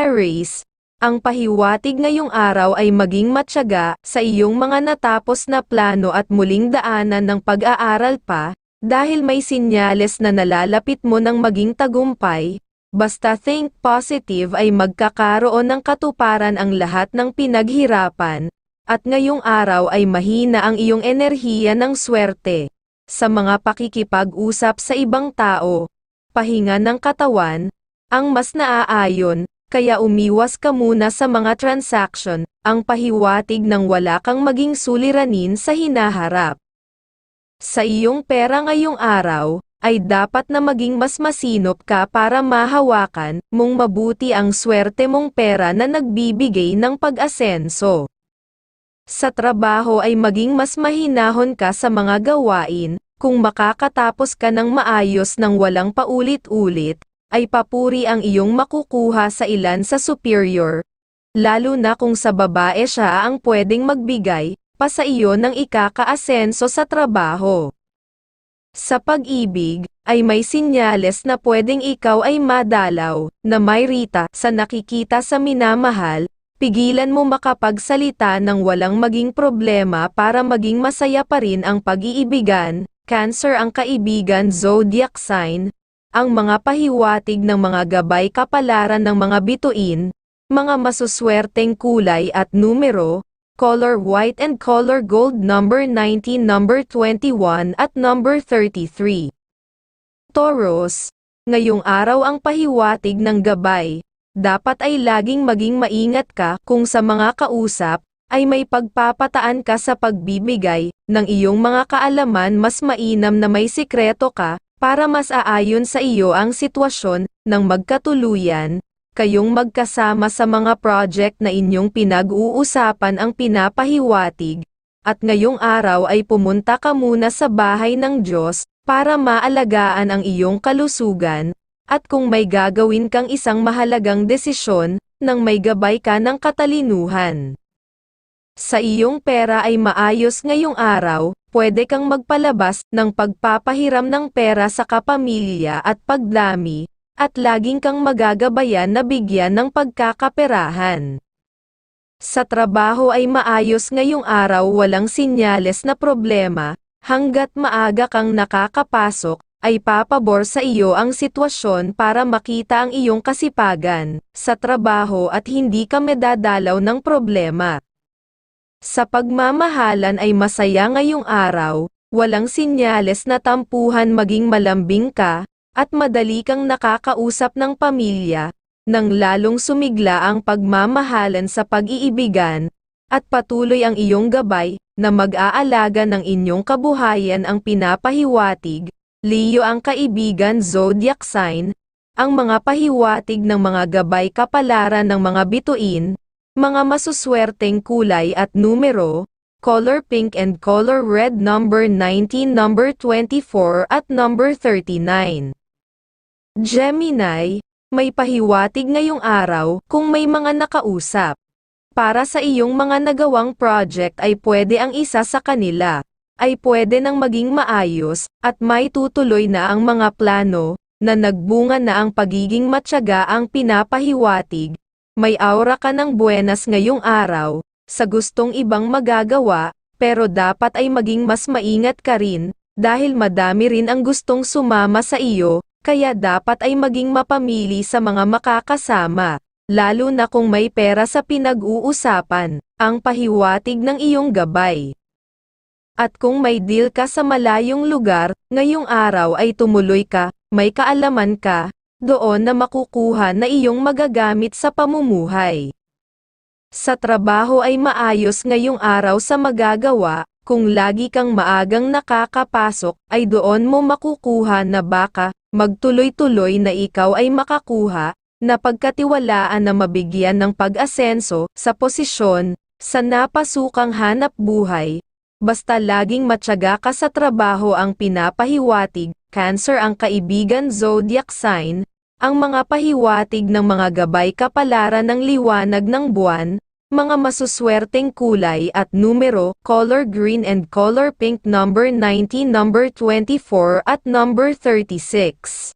Aries, ang pahiwatig ngayong araw ay maging matyaga sa iyong mga natapos na plano at muling daanan ng pag-aaral pa, dahil may sinyales na nalalapit mo ng maging tagumpay, basta think positive ay magkakaroon ng katuparan ang lahat ng pinaghirapan, at ngayong araw ay mahina ang iyong enerhiya ng swerte. Sa mga pakikipag-usap sa ibang tao, pahinga ng katawan, ang mas naaayon, kaya umiwas ka muna sa mga transaction, ang pahiwatig ng wala kang maging suliranin sa hinaharap. Sa iyong pera ngayong araw, ay dapat na maging mas masinop ka para mahawakan mong mabuti ang swerte mong pera na nagbibigay ng pag-asenso. Sa trabaho ay maging mas mahinahon ka sa mga gawain, kung makakatapos ka ng maayos ng walang paulit-ulit, ay papuri ang iyong makukuha sa ilan sa superior, lalo na kung sa babae siya ang pwedeng magbigay, pa sa iyo ng ikakaasenso sa trabaho. Sa pag-ibig, ay may sinyales na pwedeng ikaw ay madalaw, na may rita sa nakikita sa minamahal, pigilan mo makapagsalita ng walang maging problema para maging masaya pa rin ang pag-iibigan, Cancer ang kaibigan zodiac sign, ang mga pahiwatig ng mga gabay kapalaran ng mga bituin, mga masuswerteng kulay at numero, color white and color gold number 19 number 21 at number 33. Taurus, ngayong araw ang pahiwatig ng gabay, dapat ay laging maging maingat ka kung sa mga kausap, ay may pagpapataan ka sa pagbibigay ng iyong mga kaalaman mas mainam na may sikreto ka, para mas aayon sa iyo ang sitwasyon, ng magkatuluyan, kayong magkasama sa mga project na inyong pinag-uusapan ang pinapahiwatig, at ngayong araw ay pumunta ka muna sa bahay ng Diyos, para maalagaan ang iyong kalusugan, at kung may gagawin kang isang mahalagang desisyon, nang may gabay ka ng katalinuhan. Sa iyong pera ay maayos ngayong araw, pwede kang magpalabas ng pagpapahiram ng pera sa kapamilya at pagdami, at laging kang magagabayan na bigyan ng pagkakaperahan. Sa trabaho ay maayos ngayong araw walang sinyales na problema, hanggat maaga kang nakakapasok, ay papabor sa iyo ang sitwasyon para makita ang iyong kasipagan sa trabaho at hindi ka medadalaw ng problema. Sa pagmamahalan ay masaya ngayong araw, walang sinyales na tampuhan maging malambing ka, at madali kang nakakausap ng pamilya, nang lalong sumigla ang pagmamahalan sa pag-iibigan, at patuloy ang iyong gabay, na mag-aalaga ng inyong kabuhayan ang pinapahiwatig, Leo ang kaibigan zodiac sign, ang mga pahiwatig ng mga gabay kapalaran ng mga bituin, mga masuswerteng kulay at numero, color pink and color red number 19 number 24 at number 39. Gemini, may pahiwatig ngayong araw kung may mga nakausap. Para sa iyong mga nagawang project ay pwede ang isa sa kanila, ay pwede nang maging maayos, at may tutuloy na ang mga plano, na nagbunga na ang pagiging matyaga ang pinapahiwatig, may aura ka ng buenas ngayong araw, sa gustong ibang magagawa, pero dapat ay maging mas maingat ka rin, dahil madami rin ang gustong sumama sa iyo, kaya dapat ay maging mapamili sa mga makakasama, lalo na kung may pera sa pinag-uusapan, ang pahiwatig ng iyong gabay. At kung may deal ka sa malayong lugar, ngayong araw ay tumuloy ka, may kaalaman ka, doon na makukuha na iyong magagamit sa pamumuhay. Sa trabaho ay maayos ngayong araw sa magagawa, kung lagi kang maagang nakakapasok, ay doon mo makukuha na baka, magtuloy-tuloy na ikaw ay makakuha, na pagkatiwalaan na mabigyan ng pag-asenso, sa posisyon, sa napasukang hanap buhay, basta laging matyaga ka sa trabaho ang pinapahiwatig, Cancer ang kaibigan zodiac sign, ang mga pahiwatig ng mga gabay kapalaran ng liwanag ng buwan, mga masuswerteng kulay at numero, color green and color pink number 19 number 24 at number 36.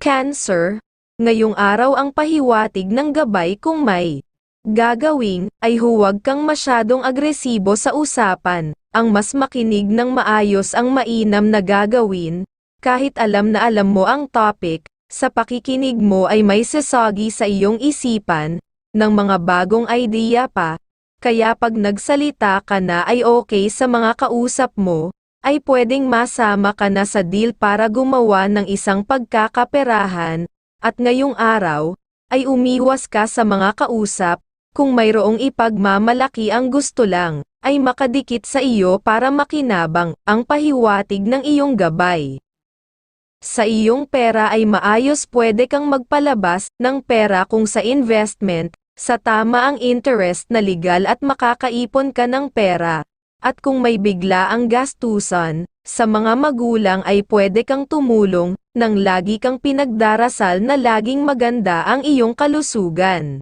Cancer, Ngayong araw ang pahiwatig ng gabay kung may gagawing, ay huwag kang masyadong agresibo sa usapan, ang mas makinig ng maayos ang mainam na gagawin, kahit alam na alam mo ang topic, sa pakikinig mo ay may sasagi sa iyong isipan, ng mga bagong idea pa, kaya pag nagsalita ka na ay okay sa mga kausap mo, ay pwedeng masama ka na sa deal para gumawa ng isang pagkakaperahan, at ngayong araw, ay umiwas ka sa mga kausap, kung mayroong ipagmamalaki ang gusto lang, ay makadikit sa iyo para makinabang ang pahiwatig ng iyong gabay. Sa iyong pera ay maayos pwede kang magpalabas ng pera kung sa investment, sa tama ang interest na legal at makakaipon ka ng pera. At kung may bigla ang gastusan, sa mga magulang ay pwede kang tumulong, nang lagi kang pinagdarasal na laging maganda ang iyong kalusugan.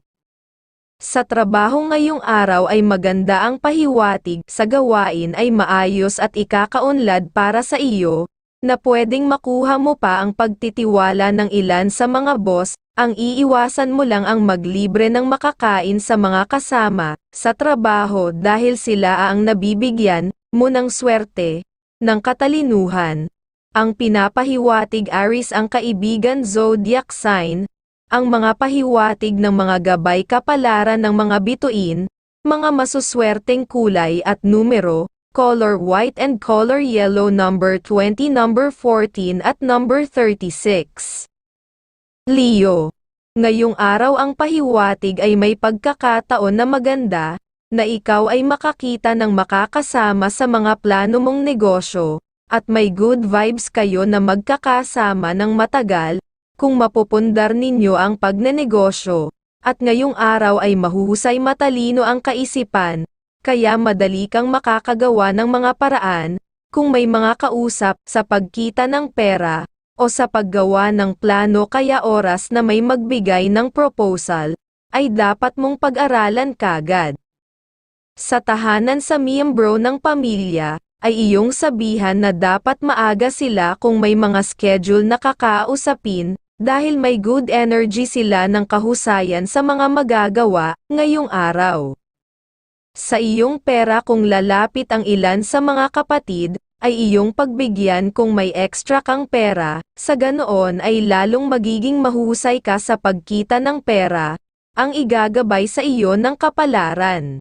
Sa trabaho ngayong araw ay maganda ang pahiwatig sa gawain ay maayos at ikakaunlad para sa iyo, na pwedeng makuha mo pa ang pagtitiwala ng ilan sa mga boss, ang iiwasan mo lang ang maglibre ng makakain sa mga kasama, sa trabaho dahil sila ang nabibigyan mo ng swerte, ng katalinuhan. Ang pinapahiwatig Aris ang kaibigan zodiac sign, ang mga pahiwatig ng mga gabay kapalaran ng mga bituin, mga masuswerteng kulay at numero, color white and color yellow number 20 number 14 at number 36. Leo. Ngayong araw ang pahiwatig ay may pagkakataon na maganda, na ikaw ay makakita ng makakasama sa mga plano mong negosyo, at may good vibes kayo na magkakasama ng matagal, kung mapupundar ninyo ang pagnenegosyo, at ngayong araw ay mahuhusay matalino ang kaisipan, kaya madali kang makakagawa ng mga paraan, kung may mga kausap sa pagkita ng pera, o sa paggawa ng plano kaya oras na may magbigay ng proposal, ay dapat mong pag-aralan kagad. Sa tahanan sa miyembro ng pamilya, ay iyong sabihan na dapat maaga sila kung may mga schedule na kakausapin, dahil may good energy sila ng kahusayan sa mga magagawa ngayong araw. Sa iyong pera kung lalapit ang ilan sa mga kapatid, ay iyong pagbigyan kung may extra kang pera, sa ganoon ay lalong magiging mahusay ka sa pagkita ng pera, ang igagabay sa iyo ng kapalaran.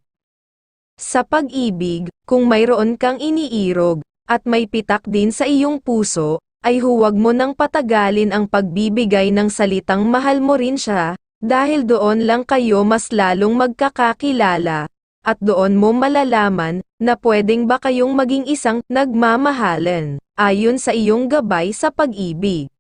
Sa pag-ibig, kung mayroon kang iniirog, at may pitak din sa iyong puso, ay huwag mo nang patagalin ang pagbibigay ng salitang mahal mo rin siya, dahil doon lang kayo mas lalong magkakakilala, at doon mo malalaman, na pwedeng ba kayong maging isang nagmamahalan, ayon sa iyong gabay sa pag-ibig.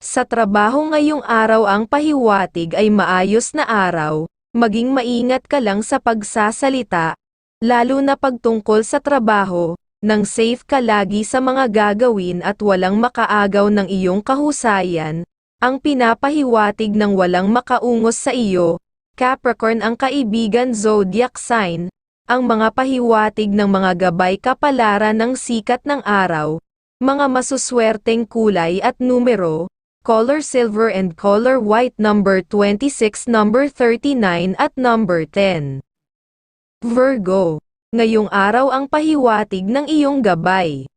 Sa trabaho ngayong araw ang pahiwatig ay maayos na araw, maging maingat ka lang sa pagsasalita, lalo na pagtungkol sa trabaho, nang safe ka lagi sa mga gagawin at walang makaagaw ng iyong kahusayan, ang pinapahiwatig ng walang makaungos sa iyo, Capricorn ang kaibigan zodiac sign, ang mga pahiwatig ng mga gabay kapalaran ng sikat ng araw, mga masuswerteng kulay at numero, color silver and color white number 26 number 39 at number 10. Virgo, ngayong araw ang pahiwatig ng iyong gabay.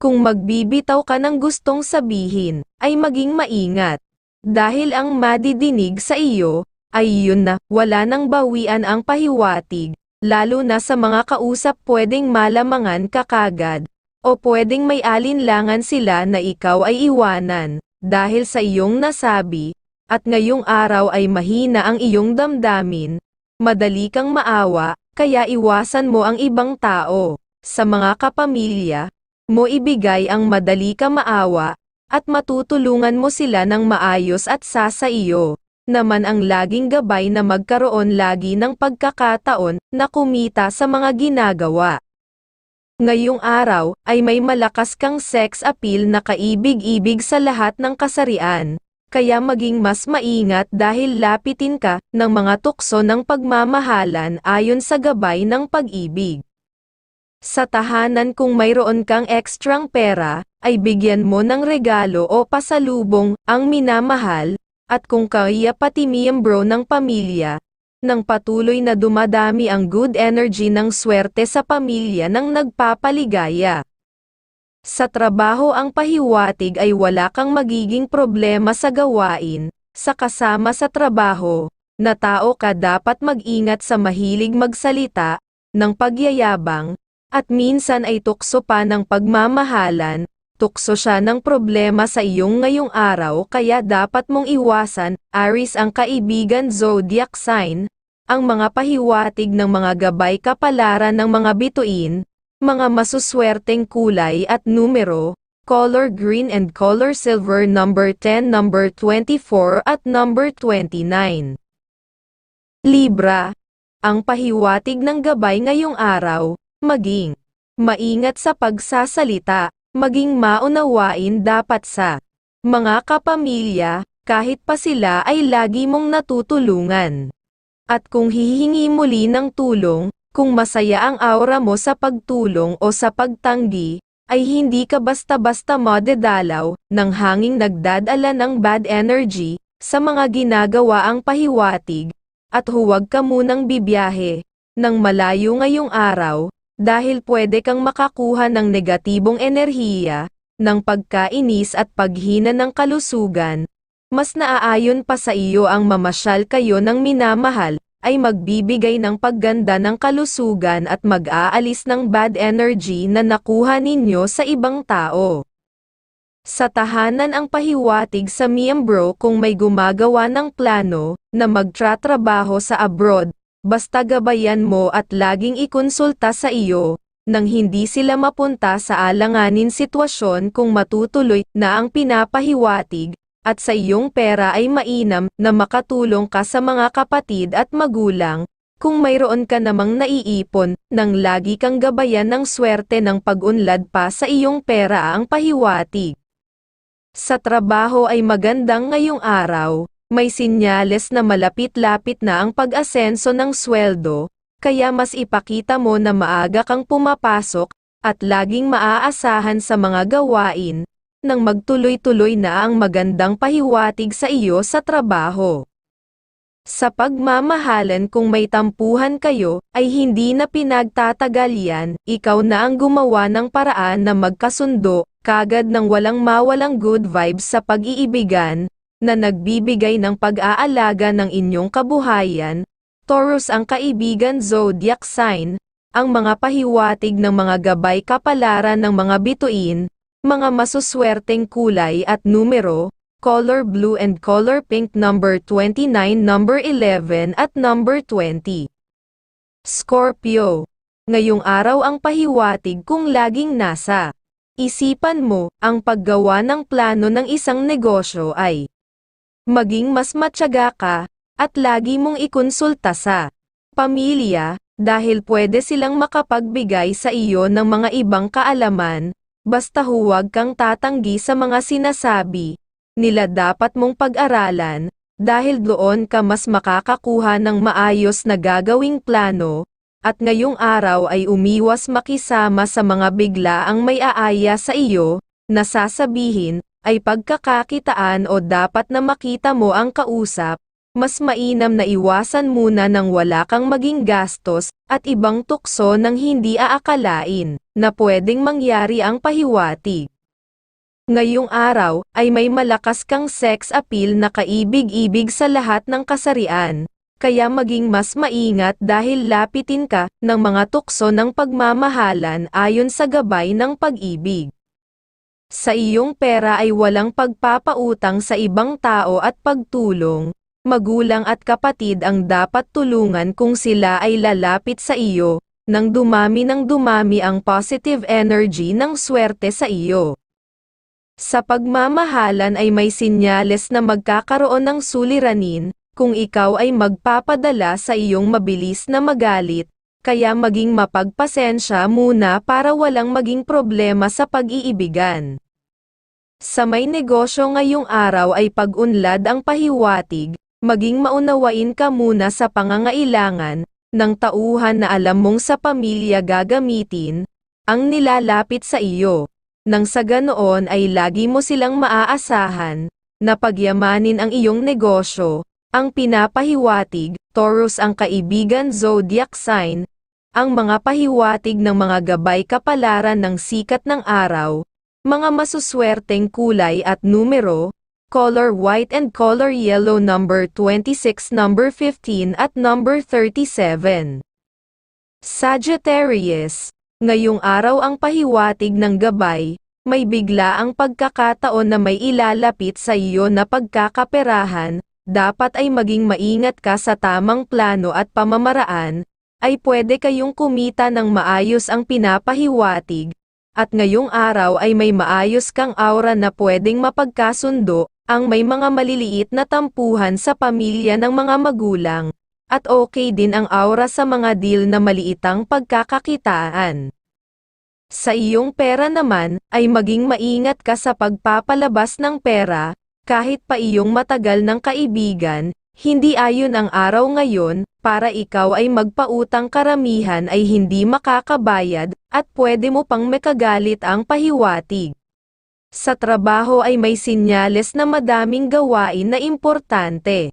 Kung magbibitaw ka ng gustong sabihin, ay maging maingat. Dahil ang madidinig sa iyo, ay yun na, wala nang bawian ang pahiwatig, lalo na sa mga kausap pwedeng malamangan ka kagad, o pwedeng may alinlangan sila na ikaw ay iwanan, dahil sa iyong nasabi, at ngayong araw ay mahina ang iyong damdamin, madali kang maawa, kaya iwasan mo ang ibang tao, sa mga kapamilya, mo ibigay ang madali ka maawa, at matutulungan mo sila ng maayos at sa sa iyo naman ang laging gabay na magkaroon lagi ng pagkakataon na kumita sa mga ginagawa. Ngayong araw ay may malakas kang sex appeal na kaibig-ibig sa lahat ng kasarian, kaya maging mas maingat dahil lapitin ka ng mga tukso ng pagmamahalan ayon sa gabay ng pag-ibig. Sa tahanan kung mayroon kang ekstrang pera, ay bigyan mo ng regalo o pasalubong ang minamahal, at kung kaya pati miyembro ng pamilya, nang patuloy na dumadami ang good energy ng swerte sa pamilya ng nagpapaligaya. Sa trabaho ang pahiwatig ay wala kang magiging problema sa gawain, sa kasama sa trabaho, na tao ka dapat mag-ingat sa mahilig magsalita, ng pagyayabang, at minsan ay tukso pa ng pagmamahalan, tukso siya ng problema sa iyong ngayong araw kaya dapat mong iwasan, Aris ang kaibigan zodiac sign, ang mga pahiwatig ng mga gabay kapalaran ng mga bituin, mga masuswerteng kulay at numero, color green and color silver number 10 number 24 at number 29. Libra, ang pahiwatig ng gabay ngayong araw, maging maingat sa pagsasalita, maging maunawain dapat sa mga kapamilya, kahit pa sila ay lagi mong natutulungan. At kung hihingi muli ng tulong, kung masaya ang aura mo sa pagtulong o sa pagtanggi, ay hindi ka basta-basta madedalaw ng hanging nagdadala ng bad energy sa mga ginagawa ang pahiwatig, at huwag ka munang bibiyahe ng malayo ngayong araw, dahil pwede kang makakuha ng negatibong enerhiya, ng pagkainis at paghina ng kalusugan, mas naaayon pa sa iyo ang mamasyal kayo ng minamahal, ay magbibigay ng pagganda ng kalusugan at mag-aalis ng bad energy na nakuha ninyo sa ibang tao. Sa tahanan ang pahiwatig sa miyembro kung may gumagawa ng plano na magtratrabaho sa abroad, basta gabayan mo at laging ikonsulta sa iyo, nang hindi sila mapunta sa alanganin sitwasyon kung matutuloy na ang pinapahiwatig, at sa iyong pera ay mainam na makatulong ka sa mga kapatid at magulang, kung mayroon ka namang naiipon, nang lagi kang gabayan ng swerte ng pag-unlad pa sa iyong pera ang pahiwatig. Sa trabaho ay magandang ngayong araw, may sinyales na malapit-lapit na ang pag-asenso ng sweldo, kaya mas ipakita mo na maaga kang pumapasok, at laging maaasahan sa mga gawain, nang magtuloy-tuloy na ang magandang pahiwatig sa iyo sa trabaho. Sa pagmamahalan kung may tampuhan kayo, ay hindi na pinagtatagal yan, ikaw na ang gumawa ng paraan na magkasundo, kagad ng walang mawalang good vibes sa pag-iibigan, na nagbibigay ng pag-aalaga ng inyong kabuhayan, Taurus ang kaibigan zodiac sign, ang mga pahiwatig ng mga gabay kapalaran ng mga bituin, mga masuswerteng kulay at numero, color blue and color pink number 29 number 11 at number 20. Scorpio. Ngayong araw ang pahiwatig kung laging nasa isipan mo, ang paggawa ng plano ng isang negosyo ay maging mas matyaga ka, at lagi mong ikonsulta sa pamilya, dahil pwede silang makapagbigay sa iyo ng mga ibang kaalaman, basta huwag kang tatanggi sa mga sinasabi nila dapat mong pag-aralan, dahil doon ka mas makakakuha ng maayos na gagawing plano, at ngayong araw ay umiwas makisama sa mga bigla ang may aaya sa iyo, na sasabihin, ay pagkakakitaan o dapat na makita mo ang kausap, mas mainam na iwasan muna nang wala kang maging gastos, at ibang tukso nang hindi aakalain, na pwedeng mangyari ang pahiwatig. Ngayong araw, ay may malakas kang sex appeal na kaibig-ibig sa lahat ng kasarian, kaya maging mas maingat dahil lapitin ka ng mga tukso ng pagmamahalan ayon sa gabay ng pag-ibig. Sa iyong pera ay walang pagpapautang sa ibang tao at pagtulong, magulang at kapatid ang dapat tulungan kung sila ay lalapit sa iyo, nang dumami ng dumami ang positive energy ng swerte sa iyo. Sa pagmamahalan ay may sinyales na magkakaroon ng suliranin, kung ikaw ay magpapadala sa iyong mabilis na magalit, kaya maging mapagpasensya muna para walang maging problema sa pag-iibigan. Sa may negosyo ngayong araw ay pag-unlad ang pahiwatig, maging maunawain ka muna sa pangangailangan, ng tauhan na alam mong sa pamilya gagamitin, ang nilalapit sa iyo, nang sa ganoon ay lagi mo silang maaasahan, na pagyamanin ang iyong negosyo, ang pinapahiwatig, Taurus ang kaibigan zodiac sign, ang mga pahiwatig ng mga gabay kapalaran ng sikat ng araw, mga masuswerteng kulay at numero, color white and color yellow number 26 number 15 at number 37. Sagittarius, ngayong araw ang pahiwatig ng gabay, may bigla ang pagkakataon na may ilalapit sa iyo na pagkakaperahan, dapat ay maging maingat ka sa tamang plano at pamamaraan, ay pwede kayong kumita ng maayos ang pinapahiwatig, at ngayong araw ay may maayos kang aura na pwedeng mapagkasundo, ang may mga maliliit na tampuhan sa pamilya ng mga magulang, at okay din ang aura sa mga deal na maliitang pagkakakitaan. Sa iyong pera naman, ay maging maingat ka sa pagpapalabas ng pera, kahit pa iyong matagal ng kaibigan, hindi ayon ang araw ngayon, para ikaw ay magpautang karamihan ay hindi makakabayad, at pwede mo pang makagalit ang pahiwatig. Sa trabaho ay may sinyales na madaming gawain na importante.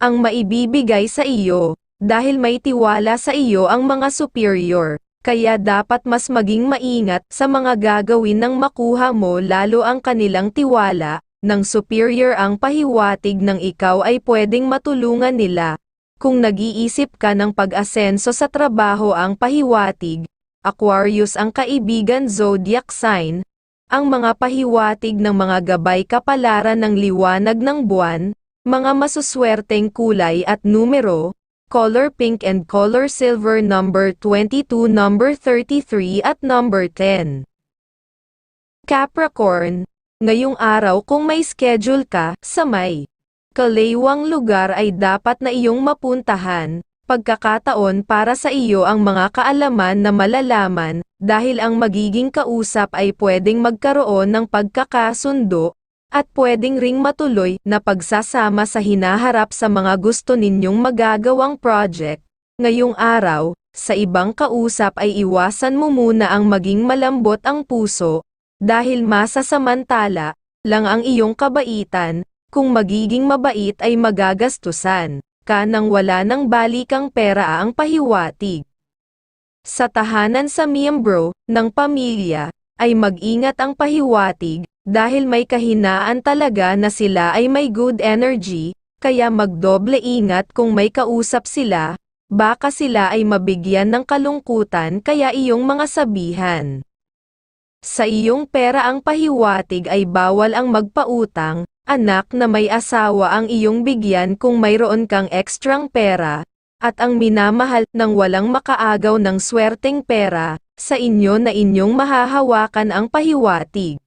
Ang maibibigay sa iyo, dahil may tiwala sa iyo ang mga superior, kaya dapat mas maging maingat sa mga gagawin ng makuha mo lalo ang kanilang tiwala, ng superior ang pahiwatig ng ikaw ay pwedeng matulungan nila. Kung nag-iisip ka ng pag-asenso sa trabaho ang pahiwatig, Aquarius ang kaibigan zodiac sign, ang mga pahiwatig ng mga gabay kapalaran ng liwanag ng buwan, mga masuswerteng kulay at numero, color pink and color silver number 22 number 33 at number 10. Capricorn, ngayong araw kung may schedule ka, sa may kalaywang lugar ay dapat na iyong mapuntahan, pagkakataon para sa iyo ang mga kaalaman na malalaman, dahil ang magiging kausap ay pwedeng magkaroon ng pagkakasundo, at pwedeng ring matuloy na pagsasama sa hinaharap sa mga gusto ninyong magagawang project. Ngayong araw, sa ibang kausap ay iwasan mo muna ang maging malambot ang puso, dahil masasamantala lang ang iyong kabaitan, kung magiging mabait ay magagastusan ka nang wala ng balikang pera ang pahiwatig. Sa tahanan sa miyembro ng pamilya, ay mag-ingat ang pahiwatig, dahil may kahinaan talaga na sila ay may good energy, kaya magdoble ingat kung may kausap sila, baka sila ay mabigyan ng kalungkutan kaya iyong mga sabihan. Sa iyong pera ang pahiwatig ay bawal ang magpautang, anak na may asawa ang iyong bigyan kung mayroon kang ekstrang pera, at ang minamahal ng walang makaagaw ng swerteng pera, sa inyo na inyong mahahawakan ang pahiwatig.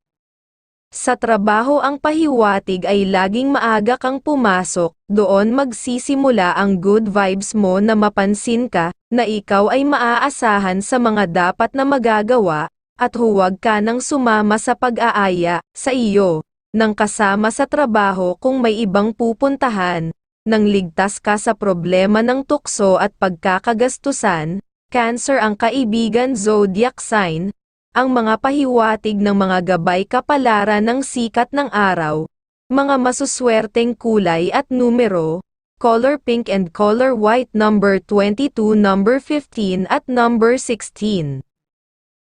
Sa trabaho ang pahiwatig ay laging maaga kang pumasok, doon magsisimula ang good vibes mo na mapansin ka, na ikaw ay maaasahan sa mga dapat na magagawa, at huwag ka nang sumama sa pag-aaya, sa iyo, nang kasama sa trabaho kung may ibang pupuntahan, nang ligtas ka sa problema ng tukso at pagkakagastusan, Cancer ang kaibigan zodiac sign, ang mga pahiwatig ng mga gabay kapalaran ng sikat ng araw, mga masuswerteng kulay at numero, color pink and color white number 22 number 15 at number 16.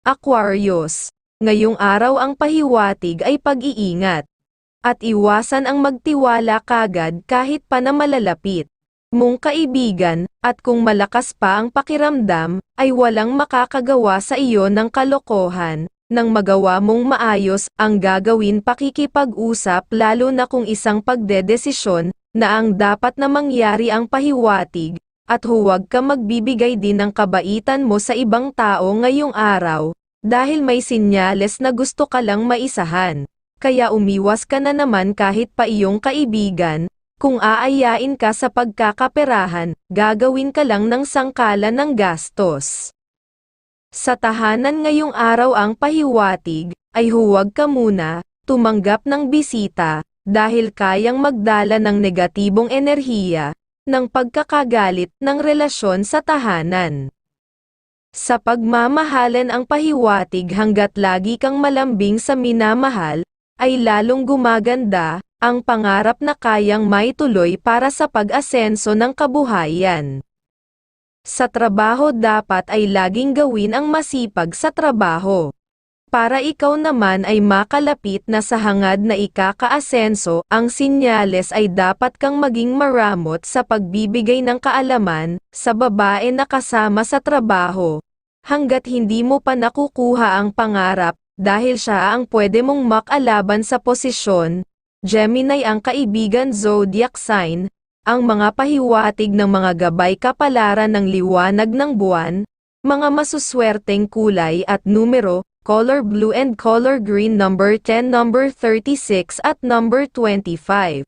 Aquarius, ngayong araw ang pahiwatig ay pag-iingat. At iwasan ang magtiwala kagad kahit pa na malalapit. Mong kaibigan, at kung malakas pa ang pakiramdam, ay walang makakagawa sa iyo ng kalokohan, nang magawa mong maayos ang gagawin pakikipag-usap lalo na kung isang pagdedesisyon, na ang dapat na mangyari ang pahiwatig, at huwag ka magbibigay din ng kabaitan mo sa ibang tao ngayong araw, dahil may sinyales na gusto ka lang maisahan. Kaya umiwas ka na naman kahit pa iyong kaibigan, kung aayain ka sa pagkakaperahan, gagawin ka lang ng sangkala ng gastos. Sa tahanan ngayong araw ang pahiwatig, ay huwag ka muna, tumanggap ng bisita, dahil kayang magdala ng negatibong enerhiya, ng pagkakagalit ng relasyon sa tahanan. Sa pagmamahalan ang pahiwatig hanggat lagi kang malambing sa minamahal, ay lalong gumaganda, ang pangarap na kayang maituloy para sa pag-asenso ng kabuhayan. Sa trabaho dapat ay laging gawin ang masipag sa trabaho. Para ikaw naman ay makalapit na sa hangad na ikakaasenso, ang sinyales ay dapat kang maging maramot sa pagbibigay ng kaalaman, sa babae na kasama sa trabaho. Hanggat hindi mo pa nakukuha ang pangarap, dahil siya ang pwede mong makalaban sa posisyon, Gemini ang kaibigan zodiac sign, ang mga pahiwatig ng mga gabay kapalaran ng liwanag ng buwan, mga masuswerteng kulay at numero, color blue and color green number 10 number 36 at number 25.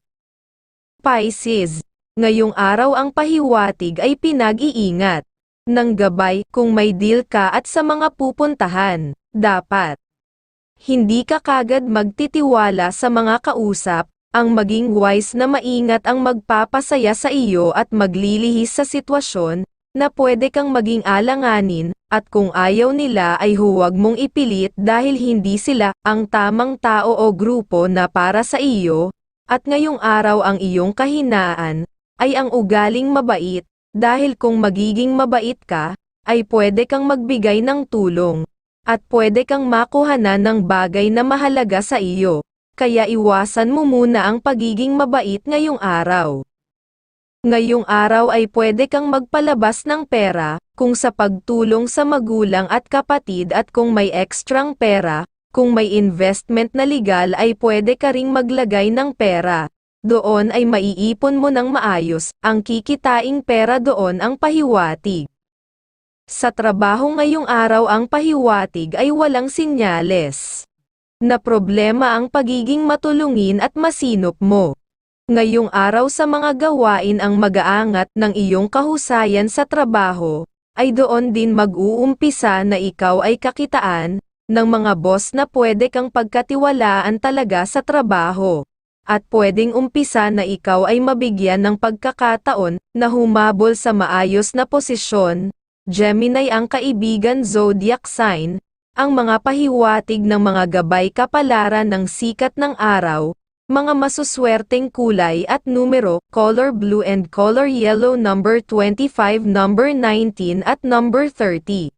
Pisces, ngayong araw ang pahiwatig ay pinag-iingat ng gabay kung may deal ka at sa mga pupuntahan, dapat. Hindi ka kagad magtitiwala sa mga kausap, ang maging wise na maingat ang magpapasaya sa iyo at maglilihis sa sitwasyon, na pwede kang maging alanganin, at kung ayaw nila ay huwag mong ipilit dahil hindi sila ang tamang tao o grupo na para sa iyo, at ngayong araw ang iyong kahinaan, ay ang ugaling mabait, dahil kung magiging mabait ka, ay pwede kang magbigay ng tulong, at pwede kang makuhanan ng bagay na mahalaga sa iyo, kaya iwasan mo muna ang pagiging mabait ngayong araw. Ngayong araw ay pwede kang magpalabas ng pera, kung sa pagtulong sa magulang at kapatid at kung may ekstrang pera, kung may investment na legal ay pwede ka ring maglagay ng pera. Doon ay maiipon mo ng maayos, ang kikitaing pera doon ang pahiwatig. Sa trabaho ngayong araw ang pahiwatig ay walang sinyales. Na problema ang pagiging matulungin at masinop mo. Ngayong araw sa mga gawain ang mag-aangat ng iyong kahusayan sa trabaho, ay doon din mag-uumpisa na ikaw ay kakitaan, ng mga boss na pwede kang pagkatiwalaan talaga sa trabaho. At pwedeng umpisa na ikaw ay mabigyan ng pagkakataon na humabol sa maayos na posisyon. Gemini ang kaibigan zodiac sign, ang mga pahiwatig ng mga gabay kapalaran ng sikat ng araw, mga masuswerteng kulay at numero, color blue and color yellow number 25 number 19 at number 30.